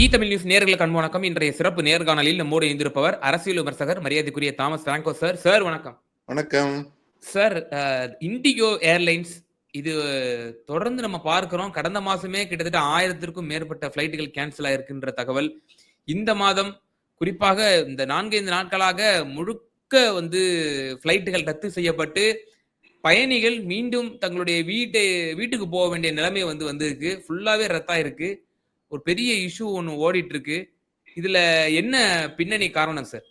இ Tamil news நேர்களுக்கு அன்பு வணக்கம். இன்றைய சிறப்பு நேர்காணலில் நம்மோடு இணைந்திருப்பவர் அரசியல் விமர்சகர் மரியாதைக்குரிய தாமஸ் பிராங்கோ சார். சார் வணக்கம். வணக்கம். சார் இண்டிகோ ஏர்லைன்ஸ் இது தொடர்ந்து நம்ம பார்க்கிறோம். கடந்த மாசமே கிட்டத்தட்ட ஆயிரத்திற்கும் மேற்பட்ட ஃபிளைட்டுகள் கேன்சல் ஆயிருக்குன்ற தகவல். இந்த மாதம் குறிப்பாக இந்த நான்கைந்து நாட்களாக முழுக்க வந்து ஃபிளைட்டுகள் ரத்து செய்யப்பட்டு பயணிகள் மீண்டும் தங்களுடைய வீட்டை வீட்டுக்கு போக வேண்டிய நிலைமை வந்து வந்திருக்கு. ஃபுல்லாவே ரத்தாயிருக்கு. ஒரு பெரிய இஷ்யூ ஒன்று ஓடிட்டு இருக்கு இதுல என்ன பின்னணி காரணம் சார்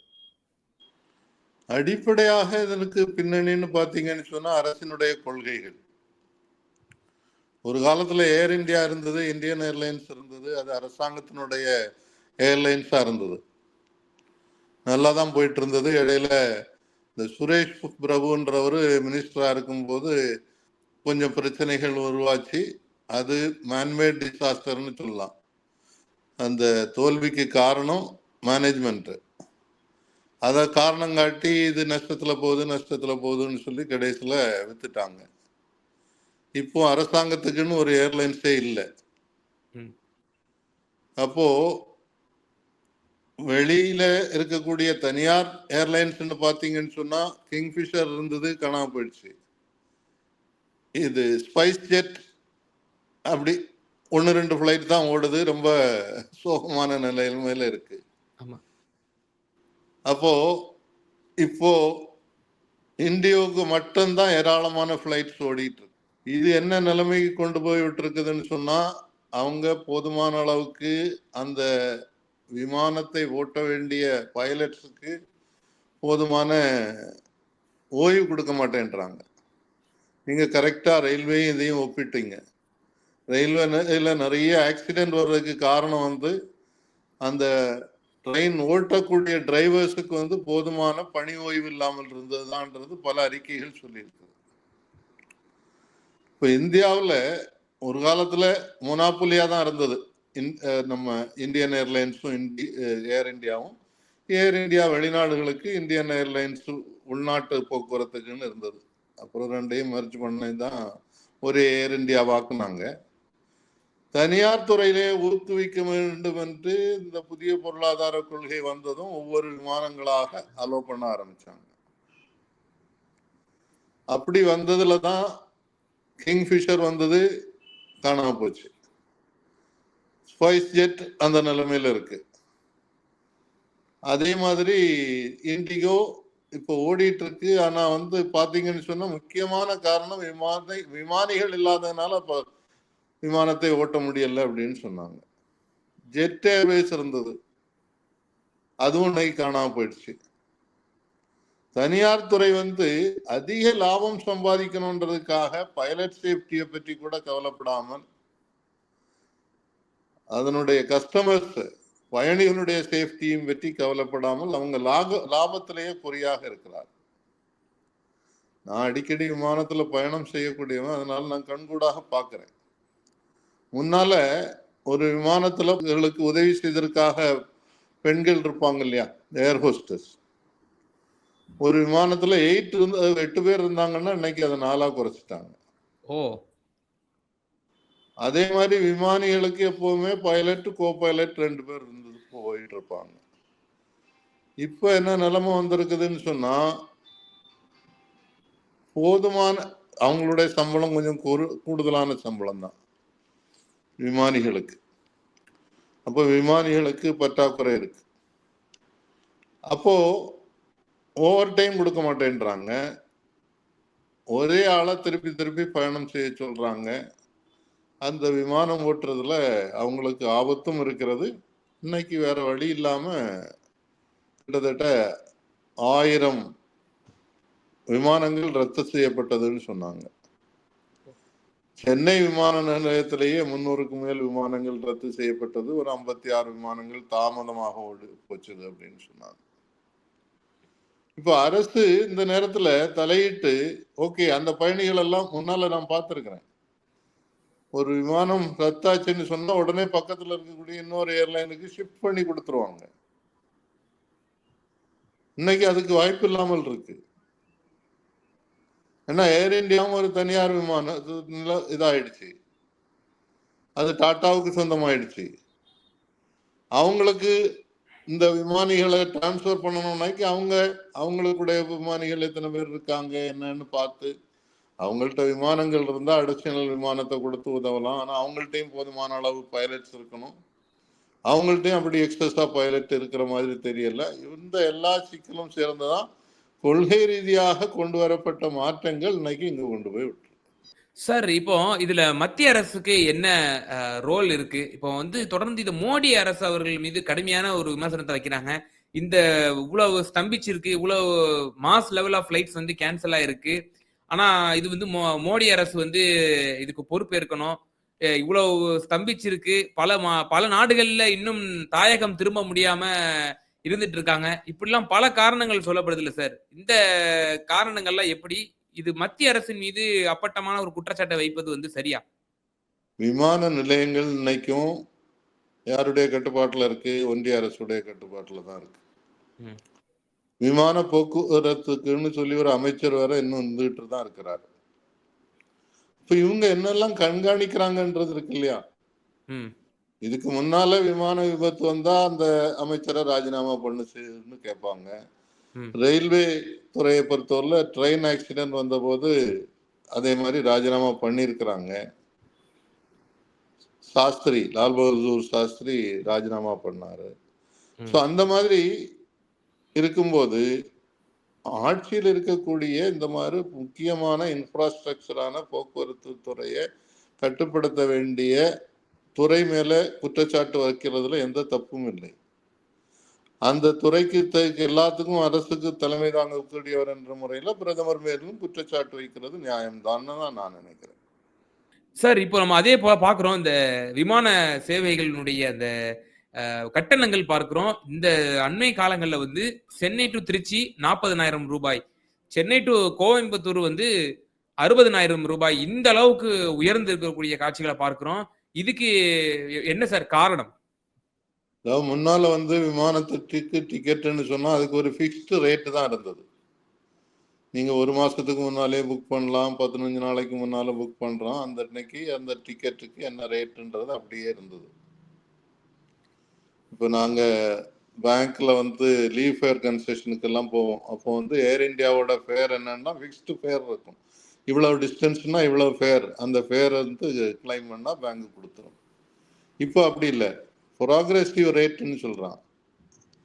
அடிப்படையாக இதற்கு பின்னணின்னு பாத்தீங்கன்னு சொன்னா அரசினுடைய கொள்கைகள். ஒரு காலத்துல ஏர் இந்தியா இருந்தது இந்தியன் ஏர்லைன்ஸ் இருந்தது அது அரசாங்கத்தினுடைய ஏர்லைன்ஸா இருந்தது. நல்லா தான் போயிட்டு இருந்தது இடையில இந்த சுரேஷ் பிரபுன்றவர் மினிஸ்டரா இருக்கும்போது கொஞ்சம் பிரச்சனைகள் உருவாச்சு. அது மேன்மேட் டிசாஸ்டர்னு சொல்லலாம். அந்த தோல்விக்கு காரணம் மேனேஜ்மெண்ட் அதை காரணம் காட்டி இது நஷ்டத்துல போகுது நஷ்டத்துல போகுதுன்னு சொல்லி கடைசியில வித்துட்டாங்க. இப்போ அரசாங்கத்துக்குன்னு ஒரு ஏர்லைன்ஸே இல்லை. அப்போ வெளியில இருக்கக்கூடிய தனியார் ஏர்லைன்ஸ்னு பாத்தீங்கன்னு சொன்னா கிங்ஃபிஷர் இருந்தது காணாம போயிடுச்சு. இது ஸ்பைஸ் ஜெட் அப்படி ஒன்று ரெண்டு ஃப்ளைட் தான் ஓடுது. ரொம்ப சோகமான நிலைமையில இருக்கு. அப்போ இப்போ இந்தியாவுக்கு மட்டும்தான் ஏராளமான ஃப்ளைட்ஸ் ஓடிட்டு இருக்கு. இது என்ன நிலைமைக்கு கொண்டு போய் விட்டுருக்குதுன்னு சொன்னா அவங்க போதுமான அளவுக்கு அந்த விமானத்தை ஓட்ட வேண்டிய பைலட்ஸுக்கு போதுமான ஓய்வு கொடுக்க மாட்டேன்றாங்க. நீங்க கரெக்டா ரயில்வே இதையும் ஒப்பிட்டீங்க. ரயில்வே நிறைய ஆக்சிடென்ட் வர்றதுக்கு காரணம் வந்து அந்த ட்ரெயின் ஓட்டக்கூடிய டிரைவர்ஸுக்கு வந்து போதுமான பணி ஓய்வு இல்லாமல் இருந்ததுதான்றது பல அறிக்கைகள் சொல்லியிருக்கு. இப்போ இந்தியாவில் ஒரு காலத்தில் மொனாப்புலியா தான் இருந்தது. இன் நம்ம இந்தியன் ஏர்லைன்ஸும் இந்தி ஏர் இந்தியாவும் ஏர் இந்தியா வெளிநாடுகளுக்கு இந்தியன் ஏர்லைன்ஸ் உள்நாட்டு போக்குவரத்துக்குன்னு இருந்தது. அப்புறம் ரெண்டையும் மர்ஜ் பண்ணி தான் ஒரு ஏர் இந்தியாவாக்குனாங்க தனியார் துறையிலே ஊக்குவிக்க வேண்டும் என்று இந்த புதிய பொருளாதார கொள்கை வந்ததும் ஒவ்வொரு விமானங்களாக அலோ பண்ண ஆரம்பிச்சாங்க. அப்படி வந்ததுல தான் கிங்ஃபிஷர் வந்தது காணாம போச்சு. ஸ்பைஸ் ஜெட் அந்த நிலைமையில இருக்கு. அதே மாதிரி இண்டிகோ இப்போ ஓடிட்டு இருக்கு. ஆனா வந்து பாத்தீங்கன்னு சொன்னா முக்கியமான காரணம் விமான விமானிகள் இல்லாததுனால இப்போ விமானத்தை ஓட்ட முடியல அப்படின்னு சொன்னாங்க. ஜெட் ஏர்வேஸ் இருந்தது. அதுவும் இன்னைக்கு காணாம போயிடுச்சு. தனியார் துறை வந்து அதிக லாபம் சம்பாதிக்கணுன்றதுக்காக பைலட் சேஃப்டியை பற்றி கூட கவலைப்படாமல் அதனுடைய கஸ்டமர்ஸ் பயணிகளுடைய சேஃப்டியும் பற்றி கவலைப்படாமல் அவங்க லாப லாபத்திலேயே குறியாக இருக்கிறார் நான் அடிக்கடி விமானத்தில் பயணம் செய்யக்கூடியவன் அதனால நான் கண்கூடாக பார்க்குறேன். முன்னால ஒரு விமானத்துல இவர்களுக்கு உதவி செய்ததற்காக பெண்கள் இருப்பாங்க இல்லையா? ஏர் ஹோஸ்டஸ் ஒரு விமானத்துல எயிட் இருந்து எட்டு பேர் இருந்தாங்கன்னா இன்னைக்கு அதை நாலா குறைச்சிட்டாங்க. ஓ. அதே மாதிரி விமானிகளுக்கு எப்பவுமே பைலட் கோ பைலட் ரெண்டு பேர் இருந்தது போயிட்டு இருப்பாங்க. இப்ப என்ன நிலைமை வந்திருக்குதுன்னு சொன்னா போதுமான அவங்களுடைய சம்பளம் கொஞ்சம் கூடுதலான சம்பளம் தான் விமானிகளுக்கு. அப்போ விமானிகளுக்கு பற்றாக்குறை இருக்கு. அப்போ ஓவர் டைம் கொடுக்க மாட்டேன்றாங்க. ஒரே ஆளை திருப்பி திருப்பி பயணம் செய்ய சொல்றாங்க. அந்த விமானம் ஓட்டுறதுல அவங்களுக்கு ஆபத்தும் இருக்கிறது. இன்னைக்கு வேற வழி இல்லாம கிட்டத்தட்ட ஆயிரம் விமானங்கள் ரத்து செய்யப்பட்டதுன்னு சொன்னாங்க. சென்னை விமான நிலையத்திலேயே முன்னூறுக்கு மேல் விமானங்கள் ரத்து செய்யப்பட்டது. ஒரு ஐம்பத்தி ஆறு விமானங்கள் தாமதமாக ஓடு போச்சுது அப்படின்னு சொன்னாங்க. இப்போ அரசு இந்த நேரத்துல தலையிட்டு ஓகே அந்த பயணிகள் எல்லாம் முன்னால நான் பார்த்துருக்கிறேன். ஒரு விமானம் ரத்தாச்சுன்னு சொன்னா உடனே பக்கத்துல இருக்கக்கூடிய இன்னொரு ஏர்லைனுக்கு ஷிஃப்ட் பண்ணி கொடுத்துருவாங்க. இன்னைக்கு அதுக்கு வாய்ப்பு இல்லாமல் இருக்கு. ஏன்னா ஏர் இந்தியாவும் ஒரு தனியார் விமானம் இது இதாயிடுச்சு. அது டாட்டாவுக்கு சொந்தமாயிடுச்சு. அவங்களுக்கு இந்த விமானிகளை டிரான்ஸ்ஃபர் பண்ணணும்னாக்கி அவங்க அவங்களுக்குடைய விமானிகள் எத்தனை பேர் இருக்காங்க என்னன்னு பார்த்து அவங்கள்ட்ட விமானங்கள் இருந்தால் அடிஷனல் விமானத்தை கொடுத்து உதவலாம். ஆனால் அவங்கள்ட்டையும் போதுமான அளவு பைலட்ஸ் இருக்கணும். அவங்கள்ட்டையும் அப்படி எக்ஸஸா பைலட் இருக்கிற மாதிரி தெரியல. இந்த எல்லா சிக்கலும் சேர்ந்து தான் கொள்கை ரீதியாக கொண்டு வரப்பட்ட மாற்றங்கள் இன்னைக்கு இங்கு கொண்டு போய் விட்டு சார் இப்போ இதுல மத்திய அரசுக்கு என்ன ரோல் இருக்கு? இப்போ வந்து தொடர்ந்து இது மோடி அரசு அவர்கள் மீது கடுமையான ஒரு விமர்சனத்தை வைக்கிறாங்க. இந்த இவ்வளவு ஸ்தம்பிச்சிருக்கு இவ்வளவு மாஸ் லெவல் ஆஃப் ஃபிளைட்ஸ் வந்து கேன்சல் ஆயிருக்கு. ஆனா இது வந்து மோ- மோடி அரசு வந்து இதுக்கு பொறுப்பேற்கணும். இவ்வளவு ஸ்தம்பிச்சிருக்கு. பல மா- பல நாடுகள்ல இன்னும் தாயகம் திரும்ப முடியாம இருந்துட்டு இருக்காங்க இப்படிலாம் பல காரணங்கள் சொல்லப்படுது இல்ல சார் இந்த காரணங்கள்லாம் எப்படி? இது மத்திய அரசின் மீது அப்பட்டமான ஒரு குற்றச்சாட்டை வைப்பது வந்து சரியா? விமான நிலையங்கள் இன்னைக்கும் யாருடைய கட்டுப்பாட்டுல இருக்கு? ஒன்றிய அரசுடைய கட்டுப்பாட்டுல தான் இருக்கு. ம். விமான போக்குவரத்துக்குன்னு சொல்லி ஒரு அமைச்சர் வேற இன்னும் இருந்துகிட்டு தான் இருக்கிறார். இப்ப இவங்க என்னெல்லாம் கண்காணிக்கிறாங்கன்றது இருக்கு இல்லையா? ம். இதுக்கு முன்னால விமான விபத்து வந்தா அந்த அமைச்சரை ராஜினாமா பண்ணுச்சுன்னு கேட்பாங்க. ரயில்வே துறையை பொறுத்தவரையில ட்ரெயின் ஆக்சிடென்ட் வந்தபோது அதே மாதிரி ராஜினாமா பண்ணியிருக்கிறாங்க சாஸ்திரி லால் பகதூர் சாஸ்திரி ராஜினாமா பண்ணாரு. ஸோ அந்த மாதிரி இருக்கும்போது ஆட்சியில் இருக்கக்கூடிய இந்த மாதிரி முக்கியமான இன்ஃப்ராஸ்ட்ரக்சரான போக்குவரத்து துறையை கட்டுப்படுத்த வேண்டிய துறை மேல குற்றச்சாட்டு வைக்கிறதுல எந்த தப்பும் இல்லை. அந்த துறைக்கு எல்லாத்துக்கும் அரசுக்கு தலைமை தாங்கக்கூடியவர் என்ற முறையில பிரதமர் மேலும் குற்றச்சாட்டு வைக்கிறது நியாயம்தான் தான் நான் நினைக்கிறேன். சார் இப்போ நம்ம அதே போல பார்க்குறோம் இந்த விமான சேவைகளினுடைய அந்த கட்டணங்கள் பார்க்கிறோம். இந்த அண்மை காலங்களில் வந்து சென்னை டு திருச்சி நாற்பதனாயிரம் ரூபாய் சென்னை டு கோயம்புத்தூர் வந்து அறுபதனாயிரம் ரூபாய். இந்த அளவுக்கு உயர்ந்து இருக்கக்கூடிய காட்சிகளை பார்க்குறோம். இதுக்கு என்ன சார் காரணம்? அதாவது முன்னால வந்து விமானத்துக்கு டிக்கெட்டுன்னு சொன்னா அதுக்கு ஒரு ஃபிக்ஸ்டு ரேட்டு தான் இருந்தது. நீங்க ஒரு மாசத்துக்கு முன்னாலே புக் பண்ணலாம் பதினஞ்சு நாளைக்கு முன்னால புக் பண்றோம். அந்த அன்னைக்கு அந்த டிக்கெட்டுக்கு என்ன ரேட்டுன்றது அப்படியே இருந்தது. இப்போ நாங்க பேங்க்ல வந்து லீவ் ஃபேர் கன்செஷனுக்கு எல்லாம் போவோம். அப்போ வந்து ஏர் இந்தியாவோட ஃபேர் என்னன்னா ஃபிக்ஸ்டு ஃபேர் இருக்கும். இவ்வளவு டிஸ்டன்ஸ்னா இவ்வளவு ஃபேர் அந்த ஃபேர் வந்து கிளைம் பண்ணால் பேங்க் கொடுத்துரும். இப்போ அப்படி இல்லை. ப்ராக்ரெசிவ் ரேட்டுன்னு சொல்கிறான்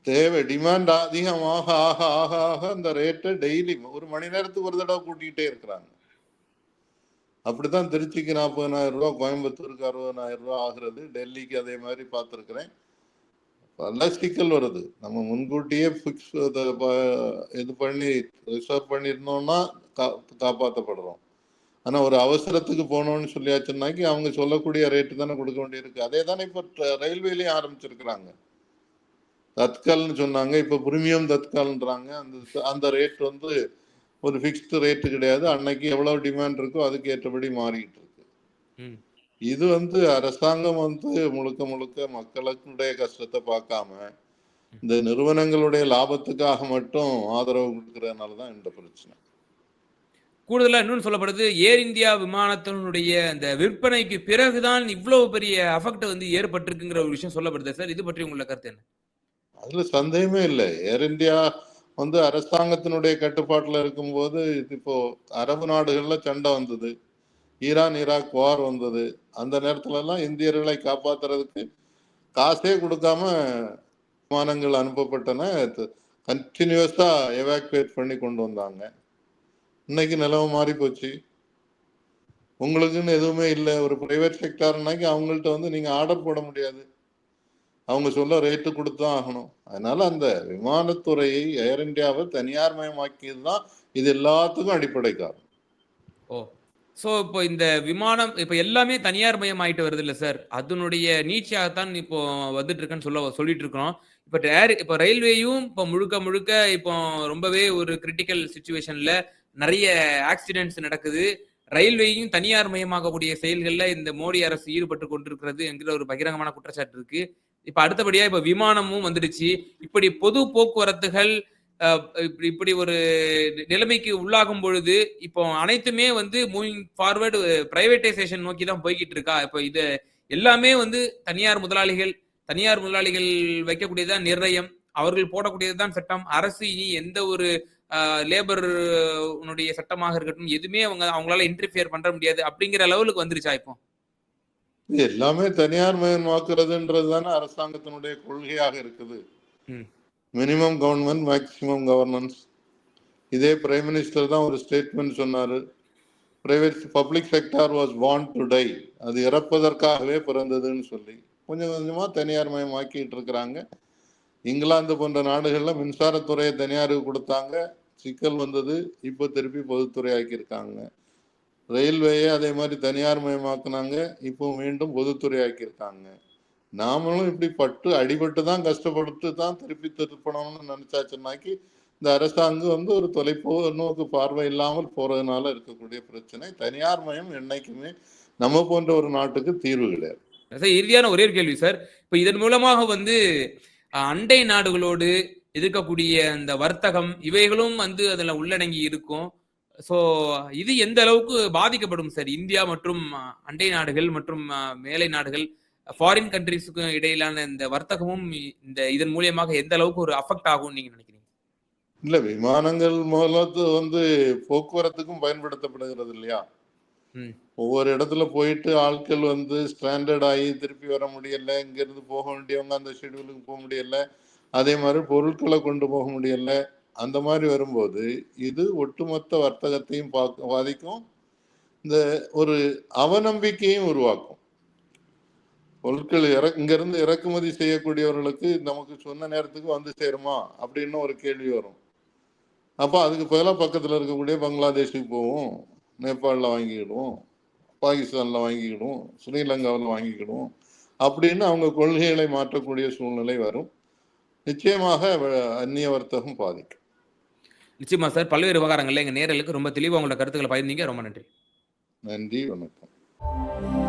தேவை டிமாண்ட் அதிகமாக ஆக ஆக ஆக அந்த ரேட்டை டெய்லி ஒரு மணி நேரத்துக்கு ஒரு தடவை கூட்டிகிட்டே இருக்கிறாங்க. அப்படித்தான் திருச்சிக்கு நாற்பதனாயிரம் ரூபா கோயம்புத்தூருக்கு அறுபதனாயிரம் ரூபா ஆகுறது. டெல்லிக்கு அதே மாதிரி பார்த்துருக்குறேன். பல சிக்கல் வருது. நம்ம முன்கூட்டியே ஃபிக்ஸ் இது பண்ணி ரிசர்வ் பண்ணியிருந்தோம்னா கா காப்பாற்றப்படுறோம் ஆனா ஒரு அவசரத்துக்கு போனோம்னு சொல்லியாச்சுன்னாக்கி அவங்க சொல்லக்கூடிய ரேட்டு தானே கொடுக்க வேண்டியிருக்கு. அதே தானே இப்போ ரயில்வேலையும் ஆரம்பிச்சிருக்கிறாங்க. தத்கால்னு சொன்னாங்க. இப்போ பிரீமியம் தத்கால்ன்றாங்க. அந்த அந்த ரேட் வந்து ஒரு ஃபிக்ஸ்டு ரேட்டு கிடையாது. அன்னைக்கு எவ்வளவு டிமாண்ட் இருக்கோ அதுக்கு ஏற்றபடி மாறிக்கிட்டு இருக்கு. இது வந்து அரசாங்கம் வந்து முழுக்க முழுக்க மக்களுடைய கஷ்டத்தை பார்க்காம இந்த நிறுவனங்களுடைய லாபத்துக்காக மட்டும் ஆதரவு கொடுக்கறதுனால தான் இந்த பிரச்சனை. கூடுதலா இன்னொன்று சொல்லப்படுது ஏர் இந்தியா விமானத்தினுடைய அந்த விற்பனைக்கு பிறகுதான் இவ்வளவு பெரிய அஃபெக்ட் வந்து ஏற்பட்டிருக்குங்கிற ஒரு விஷயம் சொல்லப்படுது. சார் இது பற்றி உங்களோட கருத்து என்ன? அதுல சந்தேகமே இல்லை. ஏர் இந்தியா வந்து அரசாங்கத்தினுடைய கட்டுப்பாட்டுல இருக்கும்போது இப்போ அரபு நாடுகள்ல சண்டை வந்தது. ஈரான் ஈராக் போர் வந்தது. அந்த நேரத்துலலாம் இந்தியர்களை காப்பாற்றுறதுக்கு காசே கொடுக்காம விமானங்கள் அனுப்பப்பட்டன. கண்டினியூஸாக எவாக்குவேட் பண்ணி கொண்டு வந்தாங்க. இன்னைக்கு நிலவு மாறி போச்சு. உங்களுக்குன்னு எதுவுமே இல்லை. ஒரு ப்ரைவேட் செக்டார்னாக்கி அவங்கள்ட்ட வந்து நீங்கள் ஆர்டர் போட முடியாது. அவங்க சொல்ல ரேட்டு கொடுத்து தான் ஆகணும். அதனால அந்த விமானத்துறையை ஏர் இந்தியாவை தனியார் மயமாக்கியது தான் இது எல்லாத்துக்கும் அடிப்படை காரணம் ஓ. ஸோ இப்போ இந்த விமானம் இப்போ எல்லாமே தனியார் மயம் ஆயிட்டு வருது இல்லை சார் அதனுடைய நீட்சியாகத்தான் இப்போ வந்துட்டு இருக்குன்னு சொல்ல சொல்லிட்டு இருக்கிறோம் இப்போ ஏர் இப்போ ரயில்வேயும் இப்போ முழுக்க முழுக்க இப்போ ரொம்பவே ஒரு கிரிட்டிக்கல் சுச்சுவேஷன்ல நிறைய ஆக்சிடென்ட்ஸ் நடக்குது. ரயில்வேயும் தனியார் மயமாகக்கூடிய செயல்களில் இந்த மோடி அரசு ஈடுபட்டு கொண்டிருக்கிறது என்கிற ஒரு பகிரங்கமான குற்றச்சாட்டு இருக்கு. இப்போ அடுத்தபடியா இப்போ விமானமும் வந்துடுச்சு. இப்படி பொது போக்குவரத்துகள் இப்படி இப்படி ஒரு நிலைமைக்கு உள்ளாகும் பொழுது இப்போ அனைத்துமே வந்து மூவிங் ஃபார்வர்டு பிரைவேட்டைசேஷன் நோக்கி தான் போய்கிட்டு இருக்கா. இப்போ இது எல்லாமே வந்து தனியார் முதலாளிகள் தனியார் முதலாளிகள் வைக்கக்கூடியதுதான் நிர்ணயம். அவர்கள் போடக்கூடியதுதான் சட்டம். அரசு இனி எந்த ஒரு லேபர் உன்னுடைய சட்டமாக இருக்கட்டும் எதுவுமே அவங்க அவங்களால இன்டர்ஃபியர் பண்ற முடியாது அப்படிங்கிற லெவலுக்கு வந்துருச்சா இப்போ? எல்லாமே தனியார் மயமாக்குறதுன்றது தானே அரசாங்கத்தினுடைய கொள்கையாக இருக்குது. மினிமம் கவர்மெண்ட் மேக்சிமம் கவர்னன்ஸ் இதே பிரைம் மினிஸ்டர் தான் ஒரு ஸ்டேட்மெண்ட் சொன்னார். Private public sector was want to die அது இறப்பதற்காகவே பிறந்ததுன்னு சொல்லி. கொஞ்சம் கொஞ்சமாக தனியார் மயமாக்கிட்டு இருக்கிறாங்க. இங்கிலாந்து போன்ற நாடுகளில் மின்சாரத்துறையை தனியாருக்கு கொடுத்தாங்க. சிக்கல் வந்தது. இப்போ திருப்பி பொதுத்துறை ஆக்கியிருக்காங்க. ரயில்வேயை அதே மாதிரி தனியார் மயமாக்குனாங்க இப்போ மீண்டும் பொதுத்துறை ஆக்கியிருக்காங்க. நாமளும் இப்படி பட்டு அடிபட்டு தான் கஷ்டப்பட்டு தான் திருப்பி திருப்பணும்னு நினைச்சாச்சுன்னாக்கி இந்த அரசாங்கம் வந்து ஒரு தொலைப்போ நோக்கு பார்வை இல்லாமல் போறதுனால இருக்கக்கூடிய பிரச்சனை. தனியார் மயம் என்னைக்குமே நம்ம போன்ற ஒரு நாட்டுக்கு தீர்வு கிடையாது. சார் இறுதியான ஒரே கேள்வி சார். இப்போ இதன் மூலமாக வந்து அண்டை நாடுகளோடு இருக்கக்கூடிய அந்த வர்த்தகம் இவைகளும் வந்து அதுல உள்ளடங்கி இருக்கும். ஸோ இது எந்த அளவுக்கு பாதிக்கப்படும் சார்? இந்தியா மற்றும் அண்டை நாடுகள் மற்றும் மேலை நாடுகள் ஃபாரின் கண்ட்ரிஸுக்கு இடையிலான இந்த வர்த்தகமும் இந்த இதன் மூலியமாக எந்த அளவுக்கு ஒரு அஃபெக்ட் ஆகும் நீங்க நினைக்கிறீங்க? இல்ல விமானங்கள் மூலத்து வந்து போக்குவரத்துக்கும் பயன்படுத்தப்படுகிறது இல்லையா. ஒவ்வொரு இடத்துல போயிட்டு ஆட்கள் வந்து ஸ்டாண்டர்ட் ஆகி திருப்பி வர முடியல இங்க இருந்து போக வேண்டியவங்க அந்த ஷெட்யூலுக்கு போக முடியல அதே மாதிரி பொருட்களை கொண்டு போக முடியல அந்த மாதிரி வரும்போது இது ஒட்டுமொத்த வர்த்தகத்தையும் பார்க்க பாதிக்கும். இந்த ஒரு அவநம்பிக்கையும் உருவாக்கும். பொருட்கள் இற இங்க இருந்து இறக்குமதி செய்யக்கூடியவர்களுக்கு நமக்கு சொன்ன நேரத்துக்கு வந்து சேருமா? அப்படின்னு ஒரு கேள்வி வரும். அப்போ அதுக்கு பதிலாக பக்கத்தில் இருக்கக்கூடிய பங்களாதேஷுக்கு போவோம். நேபாளில் வாங்கிக்கிடுவோம். பாகிஸ்தானில் வாங்கிக்கிடுவோம். ஸ்ரீலங்காவில் வாங்கிக்கிடுவோம். அப்படின்னு அவங்க கொள்கைகளை மாற்றக்கூடிய சூழ்நிலை வரும். நிச்சயமாக அந்நிய வர்த்தகம் பாதிக்கும். நிச்சயமா சார். பல்வேறு விவகாரங்கள்ல எங்க நேரலுக்கு ரொம்ப தெளிவா உங்களோட கருத்துக்களை பகிர்ந்தீங்க. ரொம்ப நன்றி. நன்றி. வணக்கம்.